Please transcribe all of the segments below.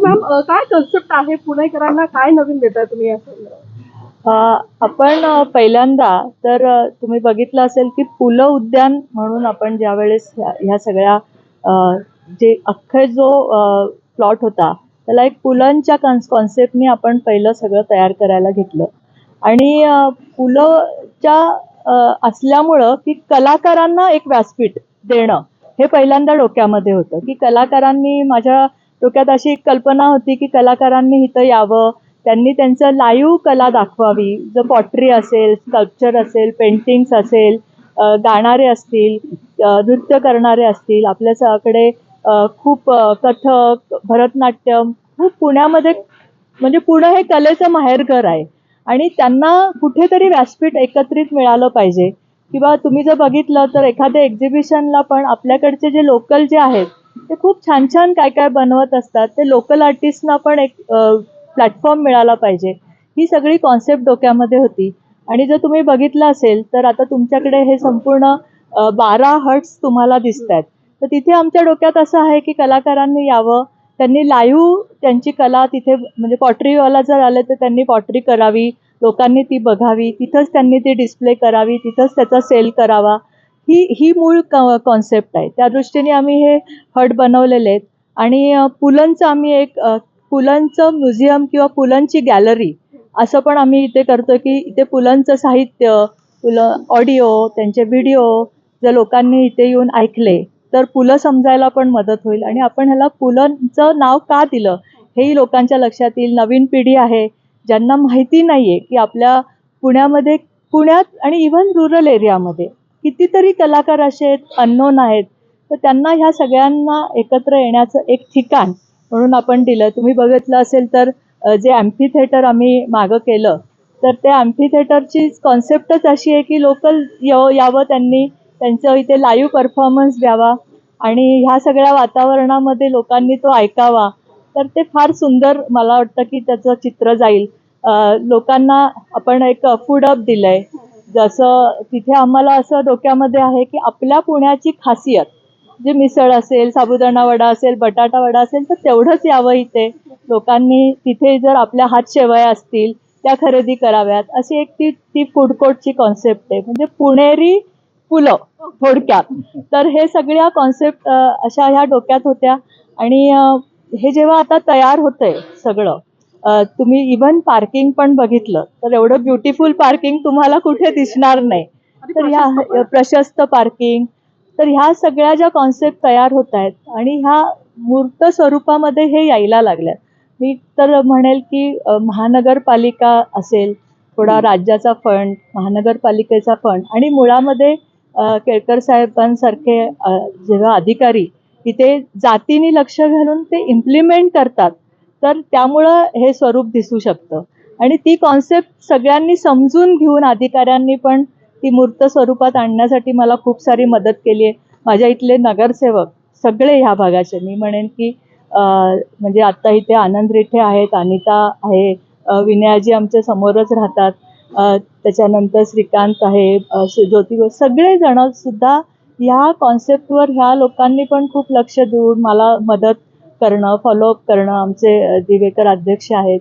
Ma'am काय concept आहे? पुणेकरांना काय नवीन देताय तुम्ही या संदर्भात? अ, आपण अ, पहिल्यांदा तर अ, तुम्ही बघितलं असेल की पुलं उद्यान म्हणून आपण ज्यावेळेस ह्या ह्या सगळ्या अ, जे अख्खे जो प्लॉट होता त्याला एक पुलंच्या कॉन्स कॉन्सेप्टनी आपण पहिलं सगळं तयार करायला घेतलं. आणि अ, पुलंच्या अ, असल्यामुळं की कलाकारांना एक व्यासपीठ देणं हे पहिल्यांदा डोक्यामध्ये होतं. की कलाकारांनी माझ्या डोक्यात अशी एक कल्पना होती की कलाकारांनी इथं यावं. त्यांनी त्यांचं लाईव्ह कला दाखवावी. जर पॉटरी असेल स्कल्पचर असेल पेंटिंग्स असेल गाणारे असतील नृत्य करणारे असतील आपल्याकडे खूप कथक भरतनाट्यम खूप पुण्यामध्ये म्हणजे पुणे हे कलेचं माहेरघर आहे. आणि त्यांना कुठेतरी व्यासपीठ एकत्रित मिळालं पाहिजे. किंवा तुम्ही जर बघितलं तर एखाद्या एक्झिबिशनला पण आपल्याकडचे जे लोकल जे आहेत ते खूप छान छान काय काय बनवत असतात. ते लोकल आर्टिस्टना पण एक प्लॅटफॉर्म मिळाला पाहिजे. ही सगळी कॉन्सेप्ट डोक्यामध्ये होती. आणि जर तुम्ही बघितलं असेल तर आता तुमच्याकडे हे संपूर्ण बारा हर्ट्स तुम्हाला दिसत आहेत तर तिथे आमच्या डोक्यात असं आहे की कलाकारांनी यावं. त्यांनी लाईव्ह त्यांची कला तिथे म्हणजे पॉटरीवाला जर आले तर त्यांनी पॉटरी करावी. लोकांनी ती बघावी. तिथंच त्यांनी ती डिस्प्ले करावी. तिथंच त्याचा सेल करावा. ही ही मूळ कॉन्सेप्ट आहे. त्या दृष्टीने आम्ही हे हट बनवलेले आहेत. आणि पुलंचं आम्ही एक पुलंचं म्युझियम किंवा पुलंची गॅलरी असं पण आम्ही इथे करतो की इथे पुलंचं साहित्य पुलं ऑडिओ त्यांचे व्हिडिओ जर लोकांनी इथे येऊन ऐकले तर पुलं समजायला पण मदत होईल. आणि आपण ह्याला पुलंचं नाव का दिलं? हेही लोकांच्या लक्षात येईल. नवीन पिढी आहे. ज्यांना माहिती नाही आहे की आपल्या पुण्यामध्ये पुण्यात आणि इव्हन रुरल एरियामध्ये कितीतरी कलाकार असे आहेत अननोन आहेत. तर त्यांना ह्या सगळ्यांना एकत्र येण्याचं एक ठिकाण म्हणून आपण दिलं. तुम्ही बघितलं असेल तर जे अँपी थिएटर आम्ही मागं केलं तर त्या ॲम्फी थिएटरची कॉन्सेप्टच अशी आहे की लोकल यावं त्यांनी त्यांचं इथे लाईव्ह परफॉर्मन्स द्यावा आणि ह्या सगळ्या वातावरणामध्ये लोकांनी तो ऐकावा. तर ते फार सुंदर मला वाटतं की त्याचं चित्र जाईल. लोकांना आपण एक फूड अप दिलंय. जसं तिथे आम्हाला असं डोक्यामध्ये आहे की आपल्या पुण्याची खासियत जे मिसळ असेल साबुदाणा वडा असेल बटाटा वडा असेल तर तेवढंच यावं इथे. लोकांनी तिथे जर आपल्या हात शेवया असतील त्या खरेदी कराव्यात. अशी एक ती ती फूड कोर्टची कॉन्सेप्ट आहे. म्हणजे पुणेरी फुलं थोडक्यात. तर हे सगळ्या कॉन्सेप्ट अशा ह्या डोक्यात होत्या. आणि हे जेव्हा आता तयार होतंय सगळं तुम्ही इवन पार्किंग पण बघितलं तर एवढं ब्युटिफुल पार्किंग तुम्हाला कुठे दिसणार नाही. तर ह्या प्रशस्त पार्किंग तर ह्या सगळ्या ज्या कॉन्सेप्ट तयार होत आहेत आणि ह्या मूर्त स्वरूपामध्ये हे यायला लागल्यात. मी तर म्हणेल की महानगरपालिका असेल थोडा राज्याचा फंड महानगरपालिकेचा फंड आणि मुळामध्ये केळकर साहेबांसारखे जेव्हा अधिकारी तिथे जातीने लक्ष घालून ते इम्प्लिमेंट करतात तर त्यामुळं हे स्वरूप दिसू शकतं. आणि ती कॉन्सेप्ट सगळ्यांनी समजून घेऊन अधिकाऱ्यांनी पण ती मूर्त स्वरूपात आणण्यासाठी मला खूप सारी मदत केली आहे. माझ्या इथले नगरसेवक सगळे ह्या भागाचे. मी म्हणेन की म्हणजे आत्ता इथे आनंद रेठे आहेत अनिता आहे विनयाजी आमच्या समोरच राहतात. त्याच्यानंतर श्रीकांत आहे अं, ज्योती सगळे जण सुद्धा ह्या कॉन्सेप्टवर ह्या लोकांनी पण खूप लक्ष देऊन मला मदत करणं फॉलोअप करणं आमचे दिवेकर अध्यक्ष आहेत.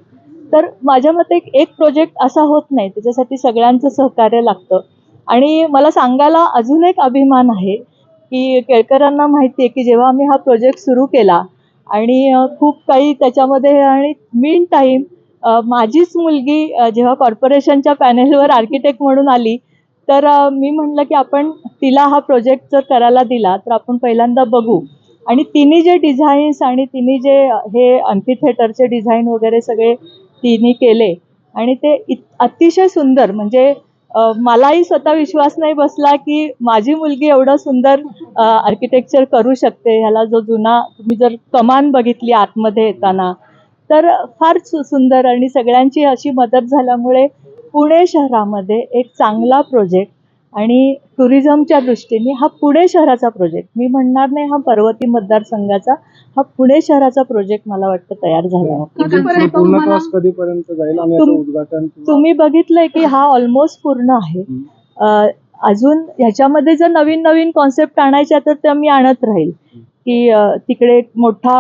तर माझ्या मते एक- एक प्रोजेक्ट असा होत नाही त्याच्यासाठी सगळ्यांचं सहकार्य लागतं. आणि मला सांगायला अजून एक अभिमान आहे की केळकरांना माहिती आहे की जेव्हा आम्ही हा प्रोजेक्ट सुरू केला आणि खूप काही त्याच्यामध्ये आणि मीन टाईम माझीच मुलगी जेव्हा कॉर्पोरेशनच्या पॅनेलवर आर्किटेक्ट म्हणून आली तर मी म्हणलं की आपण तिला हा प्रोजेक्ट जर करायला दिला तर आपण पहिल्यांदा बघू. आणि तिने जे डिझाईन्स आणि तिने जे हे अँफी थिएटरचे डिझाईन वगैरे सगळे तिने केले. आणि ते इत अतिशय सुंदर म्हणजे मलाही स्वतः विश्वास नाही बसला की माझी मुलगी एवढं सुंदर आर्किटेक्चर करू शकते. ह्याला जो जुना तुम्ही जर कमान बघितली आतमध्ये येताना तर फार सु सुंदर. आणि सगळ्यांची अशी मदत झाल्यामुळे पुणे शहरामध्ये एक चांगला प्रोजेक्ट आणि टुरिझमच्या दृष्टीने हा पुणे शहराचा प्रोजेक्ट मी म्हणणार नाही हा पर्वती मतदारसंघाचा हा पुणे शहराचा प्रोजेक्ट मला वाटतं तयार झाला. आहे कधीपर्यंत तुम्हाला पूर्णत्वास कधीपर्यंत जाईल आणि याचं तुम- उद्घाटन किंवा- तुम्ही बघितलंय की हा ऑलमोस्ट पूर्ण आहे. अजून ह्याच्यामध्ये जर नवीन नवीन कॉन्सेप्ट आणायच्या तर त्या मी आणत राहील. की तिकडे एक मोठा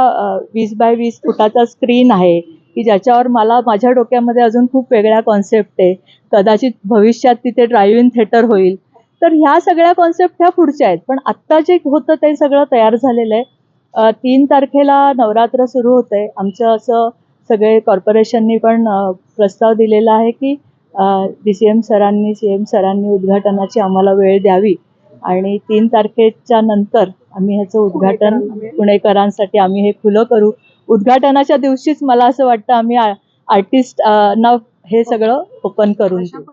वीस बाय वीस फुटाचा स्क्रीन आहे. की ज्याच्यावर मला माझ्या डोक्यामध्ये अजून खूप वेगळ्या कॉन्सेप्ट आहे. कदाचित भविष्यात तिथे ड्राईव्ह इन थिएटर होईल. तर ह्या सगळ्या कॉन्सेप्ट ह्या पुढच्या आहेत. पण आत्ता जे होतं ते सगळं तयार झालेलं आहे. तीन तारखेला नवरात्र सुरू होतं आहे आमचं असं सगळे कॉर्पोरेशननी पण प्रस्ताव दिलेला आहे की डी सी एम सरांनी सी एम सरांनी उद्घाटनाची आम्हाला वेळ द्यावी. आणि तीन तारखेच्या नंतर आम्ही ह्याचं उद्घाटन पुणेकरांसाठी आम्ही हे खुलं करू. उद्घाटनाच्या दिवशीच मला असं वाटतं आम्ही आर्टिस्ट ना हे सगळं ओपन करून देऊ.